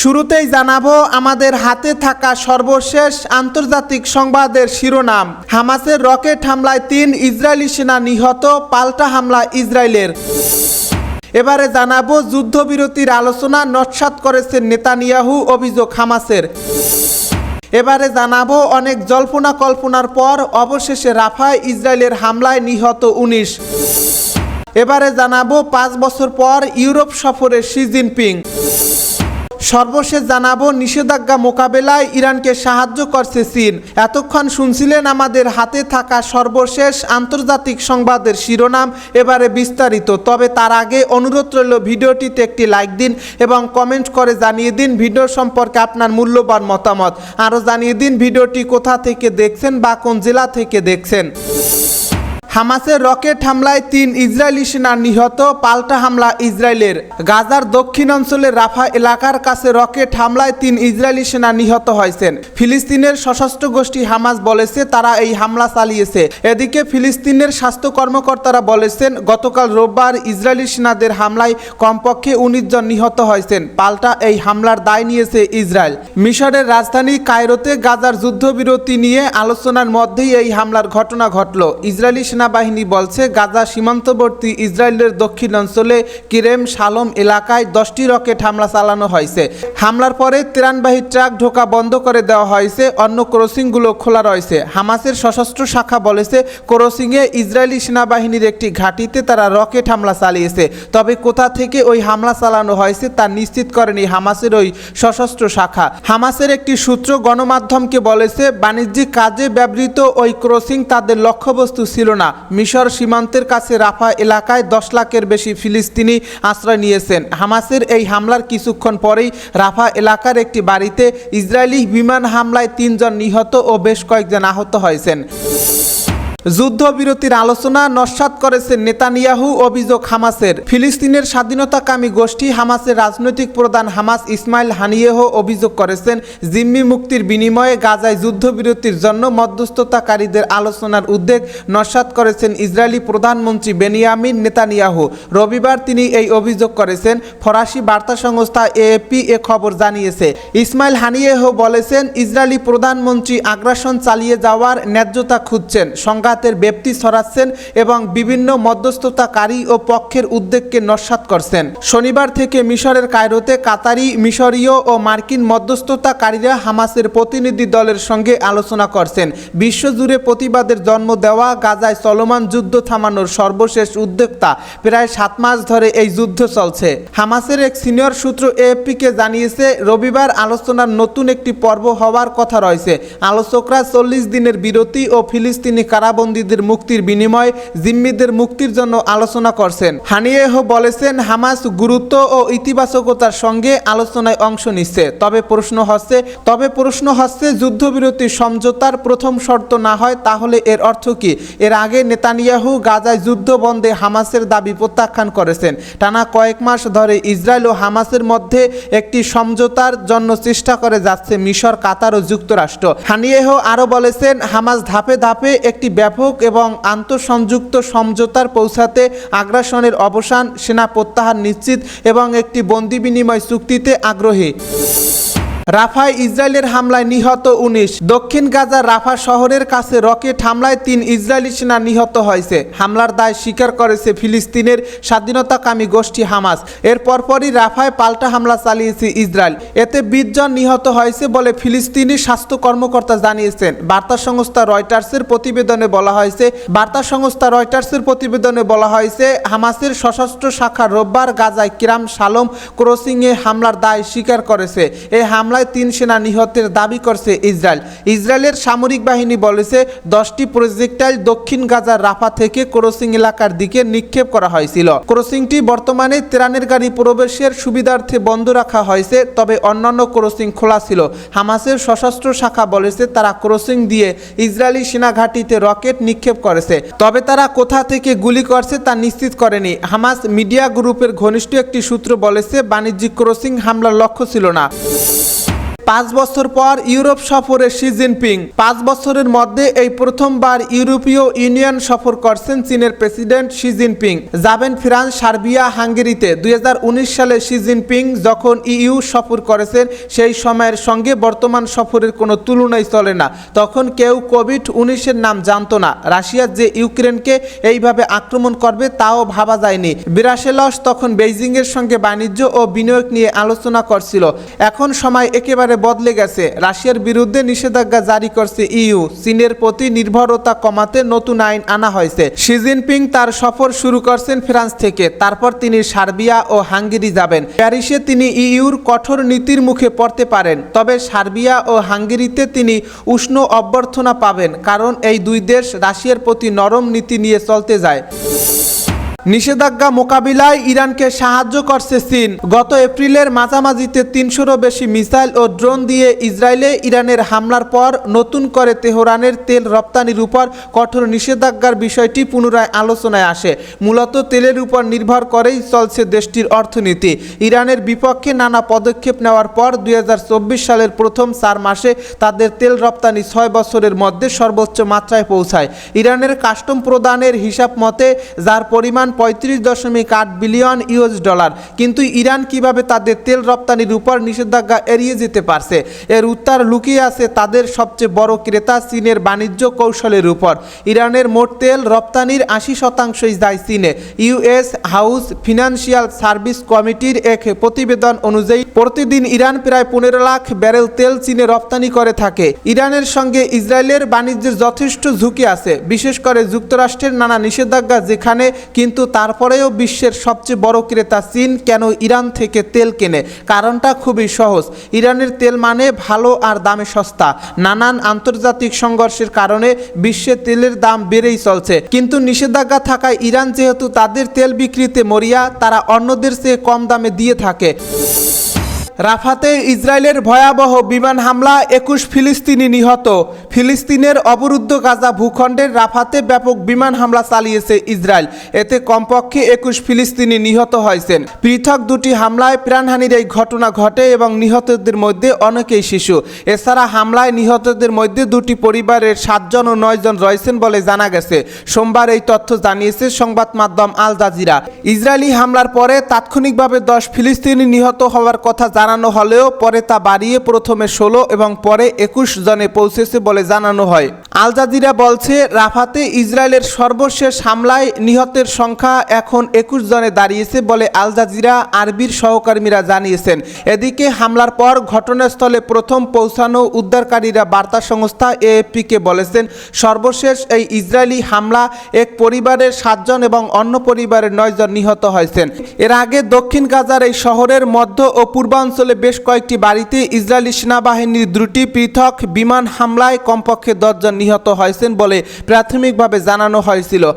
শুরুতেই জানাব, আমাদের হাতে থাকা সর্বশেষ আন্তর্জাতিক সংবাদের শিরোনাম। হামাসের রকেট হামলায় তিন ইসরায়েলি সেনা নিহত, পাল্টা হামলা ইসরায়েলের। এবারে জানাব, যুদ্ধবিরতির আলোচনা নস্বাত করেছেন নেতানিয়াহু অভিযোগ হামাসের। এবারে জানাব, অনেক জল্পনা কল্পনার পর অবশেষে রাফায় ইসরায়েলের হামলায় নিহত উনিশ। এবারে জানাব, পাঁচ বছর পর ইউরোপ সফরে শি জিনপিং। সর্বশেষ জানাব, নিষেধাজ্ঞা মোকাবেলায় ইরানকে সাহায্য করছে চীন। এতক্ষণ শুনছিলেন আমাদের হাতে থাকা সর্বশেষ আন্তর্জাতিক সংবাদের শিরোনাম, এবারে বিস্তারিত। তবে তার আগে অনুরোধ রইল ভিডিওটিতে একটি লাইক দিন এবং কমেন্ট করে জানিয়ে দিন ভিডিও সম্পর্কে আপনার মূল্যবান মতামত। আরও জানিয়ে দিন ভিডিওটি কোথা থেকে দেখছেন বা কোন জেলা থেকে দেখছেন। হামাসের রকেট হামলায় তিন ইসরায়েলি সেনা নিহত, পাল্টা হামলা ইসরায়েলের। গাজার দক্ষিণ অঞ্চলের রাফা এলাকার কাছে রকেট হামলায় তিন ইসরায়েলি সেনা নিহত হয়েছেন। ফিলিস্তিনের সশস্ত্র গোষ্ঠী হামাস বলেছে, তারা এই হামলা চালিয়েছে। এদিকে ফিলিস্তিনের স্বাস্থ্য কর্মকর্তারা বলেছেন, গতকাল রোববার ইসরায়েলি সেনাদের হামলায় কমপক্ষে উনিশ জন নিহত হয়েছেন। পাল্টা এই হামলার দায় নিয়েছে ইসরায়েল। মিশরের রাজধানী কায়রোতে গাজার যুদ্ধবিরতি নিয়ে আলোচনার মধ্যেই এই হামলার ঘটনা ঘটল। ইসরায়েলি সেনাবাহিনী বলছে, গাজা সীমান্তবর্তী ইসরায়েলের দক্ষিণ অঞ্চলে কিরেম শালম এলাকায় দশটি রকেট হামলা চালানো হয়েছে। হামলার পরে ত্রাণবাহী ট্রাক ঢোকা বন্ধ করে দেওয়া হয়েছে, অন্য ক্রসিংগুলো খোলা রয়েছে। হামাসের সশস্ত্র শাখা বলেছে, ক্রসিংয়ে ইসরায়েলি সেনাবাহিনীর একটি ঘাঁটিতে তারা রকেট হামলা চালিয়েছে। তবে কোথা থেকে ওই হামলা চালানো হয়েছে তা নিশ্চিত করেনি হামাসের ওই সশস্ত্র শাখা। হামাসের একটি সূত্র গণমাধ্যমকে বলেছে, বাণিজ্যিক কাজে ব্যবহৃত ওই ক্রসিং তাদের লক্ষ্যবস্তু ছিল না। মিশর সীমান্তের কাছে রাফা এলাকায় দশ লাখের বেশি ফিলিস্তিনি আশ্রয় নিয়েছেন। হামাসের এই হামলার কিছুক্ষণ পরেই রাফা এলাকার একটি বাড়িতে ইসরায়েলি বিমান হামলায় তিনজন নিহত ও বেশ কয়েকজন আহত হয়েছেন। যুদ্ধবিরতির আলোচনা নস্বাত করেছেন নেতানিয়াহু, অভিযোগ হামাসের। ফিলিস্তিনের স্বাধীনতাকামী গোষ্ঠী হামাসের রাজনৈতিক প্রধান হামাস ইসমাইল হানিয়েহ অভিযোগ করেছেন, জিম্মি মুক্তির বিনিময়ে গাজায় যুদ্ধবিরতির জন্য মধ্যস্থতাকারীদের আলোচনার উদ্বেগ নস্বাত করেছেন ইসরায়েলি প্রধানমন্ত্রী বেনিয়ামিন নেতানিয়াহু। রবিবার তিনি এই অভিযোগ করেছেন, ফরাসি বার্তা সংস্থা এএপি এ খবর জানিয়েছে। ইসমাইল হানিয়েহ বলেছেন ইসরায়েলি প্রধানমন্ত্রী আগ্রাসন চালিয়ে যাওয়ার ন্যায্যতা খুঁজছেন সংঘাতের ব্যাপ্তি ছড়াচ্ছেন এবং বিভিন্ন মধ্যস্থতাকারী ও পক্ষের উদ্বেগকে নস্বাত করছেন। শনিবার থেকে মিশরের কায়রোতে কাতারি, মিশরীয় ও মার্কিন মধ্যস্থতাকারীরা হামাসের প্রতিনিধি দলের সঙ্গে আলোচনা করছেন। বিশ্বজুড়ে প্রতিবাদের জন্ম দেওয়া গাজায় চলমান যুদ্ধ থামানোর সর্বশেষ উদ্যোক্তা প্রায় সাত মাস ধরে এই যুদ্ধ চলছে। হামাসের এক সিনিয়র সূত্র এএফপিকে জানিয়েছে, রবিবার আলোচনার নতুন একটি পর্ব হওয়ার কথা রয়েছে। আলোচকরা চল্লিশ দিনের বিরতি ও ফিলিস্তিনি কারাবন্দীদের মুক্তির বিনিময়ে জিম্মিদের মুক্তির জন্য আলোচনা করছেন। হানিয়েহ বলেছেন, হামাস গুরুত্ব ও ইতিবাচকতার সঙ্গে আলোচনায় অংশ নিচ্ছে। তবে প্রশ্ন হচ্ছে, তবে প্রশ্ন হচ্ছে, যুদ্ধবিরতি সমঝোতার প্রথম শর্ত না হয় তাহলে এর অর্থ কি? এর আগে নেতানিয়াহু গাজায় যুদ্ধ বন্ধে হামাসের দাবি প্রত্যাখ্যান করেছেন। টানা কয়েক মাস ধরে ইসরায়েল ও হামাসের মধ্যে একটি সমঝোতার জন্য চেষ্টা করে যাচ্ছে মিশর, কাতার ও যুক্তরাষ্ট্র। হানিয়েহ আরও বলেছেন, হামাস ধাপে ধাপে একটি ব্যাপক এবং আন্তঃসংযুক্ত সমঝোতার পৌঁছাতে আগ্রাসনের অবসান, সেনা প্রত্যাহার নিশ্চিত এবং একটি বন্দি বিনিময় চুক্তিতে আগ্রহী। রাফায় ইসরায়েলের হামলায় নিহত উনিশ। দক্ষিণ গাজার রাফা শহরের কাছে রকেট হামলায় তিন ইসরায়েলি সেনা নিহত হয়েছে। হামলার দায় স্বীকার করেছে ফিলিস্তিনের স্বাধীনতাকামী গোষ্ঠী হামাস। এর পরপরই রাফায় পাল্টা হামলা চালিয়েছে ইসরায়েল। এতে বিশ জন নিহত হয়েছে বলে ফিলিস্তিনি স্বাস্থ্য কর্মকর্তা জানিয়েছেন। বার্তা সংস্থা রয়টার্সের প্রতিবেদনে বলা হয়েছে, বার্তা সংস্থা রয়টার্সের প্রতিবেদনে বলা হয়েছে, হামাসের সশস্ত্র শাখা রোববার গাজায় কিরাম শালম ক্রসিংয়ে হামলার দায় স্বীকার করেছে। এই হামলা হামলায় তিন সেনা নিহতের দাবি করছে ইসরায়েল। ইসরায়েলের সামরিক বাহিনী বলেছে, দশটি প্রজেক্টাইল দক্ষিণ গাজার রাফা থেকে ক্রসিং এলাকার দিকে নিক্ষেপ করা হয়েছিল। ক্রসিংটি বর্তমানে ত্রাণের গাড়ি প্রবেশের সুবিধার্থে বন্ধ রাখা হয়েছে, তবে অন্যান্য ক্রসিং খোলা ছিল। হামাসের সশস্ত্র শাখা বলেছে, তারা ক্রসিং দিয়ে ইসরায়েলি সেনা ঘাঁটিতে রকেট নিক্ষেপ করেছে। তবে তারা কোথা থেকে গুলি করছে তা নিশ্চিত করেনি। হামাস মিডিয়া গ্রুপের ঘনিষ্ঠ একটি সূত্র বলেছে, বাণিজ্যিক ক্রসিং হামলার লক্ষ্য ছিল না। পাঁচ বছর পর ইউরোপ সফরে শি জিনপিং। পাঁচ বছরের মধ্যে এই প্রথমবার ইউরোপীয় ইউনিয়ন সফর করছেন চীনের প্রেসিডেন্ট শি জিনপিং। যাবেন ফ্রান্স, সার্বিয়া, হাঙ্গেরিতে। দু হাজার উনিশ সালে শি জিনপিং যখন ইইউ সফর করেছেন, সেই সময়ের সঙ্গে বর্তমান সফরের কোনো তুলনাই চলে না। তখন কেউ কোভিড উনিশের নাম জানতো না। রাশিয়া যে ইউক্রেনকে এইভাবে আক্রমণ করবে তাও ভাবা যায়নি। বিরাসেলস তখন বেইজিং এর সঙ্গে বাণিজ্য ও বিনিয়োগ নিয়ে আলোচনা করছিল। এখন সময় একেবারে বদলে গেছে। রাশিয়ার বিরুদ্ধে নিষেধাজ্ঞা জারি করছে ইউ। চীনের প্রতি নির্ভরতা কমাতে নতুন আইন আনা হয়েছে। শি জিনপিং তার সফর শুরু করছেন ফ্রান্স থেকে। তারপর তিনি সার্বিয়া ও হাঙ্গেরি যাবেন। প্যারিসে তিনি ইইউর কঠোর নীতির মুখে পড়তে পারেন। তবে সার্বিয়া ও হাঙ্গেরিতে তিনি উষ্ণ অভ্যর্থনা পাবেন, কারণ এই দুই দেশ রাশিয়ার প্রতি নরম নীতি নিয়ে চলতে যায়। নিষেধাজ্ঞা মোকাবিলায় ইরানকে সাহায্য করছে চীন। গত এপ্রিলের মাঝামাঝিতে তিনশোরও বেশি মিসাইল ও ড্রোন দিয়ে ইসরায়েলে ইরানের হামলার পর নতুন করে তেহরানের তেল রপ্তানির উপর কঠোর নিষেধাজ্ঞার বিষয়টি পুনরায় আলোচনায় আসে। মূলত তেলের উপর নির্ভর করেই চলছে দেশটির অর্থনীতি। ইরানের বিপক্ষে নানা পদক্ষেপ নেওয়ার পর দু হাজার চব্বিশ সালের প্রথম চার মাসে তাদের তেল রপ্তানি ছয় বছরের মধ্যে সর্বোচ্চ মাত্রায় পৌঁছায়। ইরানের কাস্টম প্রদানের হিসাব মতে, যার পরিমাণ পঁয়ত্রিশ দশমিক আট বিলিয়ন ইউএস ডলার। কিন্তু ইরান কীভাবে তাদের তেল রপ্তানির উপর নিষেধাজ্ঞা এড়িয়ে যেতে পারছে? এর উত্তর লুকিয়ে আছে তাদের সবচেয়ে বড় ক্রেতা চীনের বাণিজ্য কৌশলের উপর। ইরানের মোট তেল রপ্তানির আশি শতাংশই যায় চীনে। ইউএস হাউস ফিনান্সিয়াল সার্ভিস কমিটির এক প্রতিবেদন অনুযায়ী, প্রতিদিন ইরান প্রায় পনেরো লাখ ব্যারেল তেল চীনে রপ্তানি করে থাকে। ইরানের সঙ্গে ইসরায়েলের বাণিজ্যের যথেষ্ট ঝুঁকি আছে। বিশেষ করে যুক্তরাষ্ট্রের নানা নিষেধাজ্ঞা যেখানে কিন্তু তারপরেও বিশ্বের সবচেয়ে বড় ক্রেতা চীন কেন ইরান থেকে তেল কেনে? কারণটা খুবই সহজ। ইরানের তেল মানে ভালো আর দামে সস্তা। নানান আন্তর্জাতিক সংঘর্ষের কারণে বিশ্বে তেলের দাম বেড়েই চলছে। কিন্তু নিষেধাজ্ঞা থাকায় ইরান যেহেতু তাদের তেল বিক্রিতে মরিয়া, তারা অন্যদের চেয়ে কম দামে দিয়ে থাকে। রাফাতে ইসরায়েলের ভয়াবহ বিমান হামলা একুশ ফিলিস্তিনি নিহত। ফিলিস্তিনের অবরুদ্ধ গাজা ভূখণ্ডের রাফাতে ব্যাপক বিমান হামলা চালিয়েছে ইসরায়েল। এতে কমপক্ষে একুশ ফিলিস্তিনি নিহত হয়েছেন। পৃথক দুটি হামলায় প্রাণহানির এই ঘটনা ঘটে এবং নিহতদের মধ্যে অনেকেই শিশু। এছাড়া হামলায় নিহতদের মধ্যে দুটি পরিবারের সাতজন ও নয়জন রয়েছেন বলে জানা গেছে। সোমবার এই তথ্য জানিয়েছে সংবাদ মাধ্যম আল জাজিরা। ইসরায়েলি হামলার পরে তাৎক্ষণিকভাবে দশ ফিলিস্তিনি নিহত হওয়ার কথা জানানো হলেও পরে তা বাড়িয়ে প্রথমে ষোলো এবং পরে একুশ জনে পৌঁছেছে বলে জানানো হয়। আল জাজিরা বলছে, রাফাতে ইসরায়েলের সর্বশেষ হামলায় নিহতের সংখ্যা এখন একুশ জনে দাঁড়িয়েছে বলে আল জাজিরা আরবির সহকর্মীরা জানিয়েছেন। এদিকে হামলার পর ঘটনাস্থলে প্রথম পৌঁছানো উদ্ধারকারীরা বার্তা সংস্থা এএফপিকে বলেছেন, সর্বশেষ এই ইসরায়েলি হামলা এক পরিবারের সাতজন এবং অন্য পরিবারের নয়জন নিহত হয়েছেন। এর আগে দক্ষিণ গাজার এই শহরের মধ্য ও পূর্বাঞ্চলে বেশ কয়েকটি বাড়িতে ইসরায়েলি সেনাবাহিনীর দুটি পৃথক বিমান হামলায় কমপক্ষে দশজন নিহত হয়েছেন বলে প্রাথমিকভাবে জানানো হয়েছিল।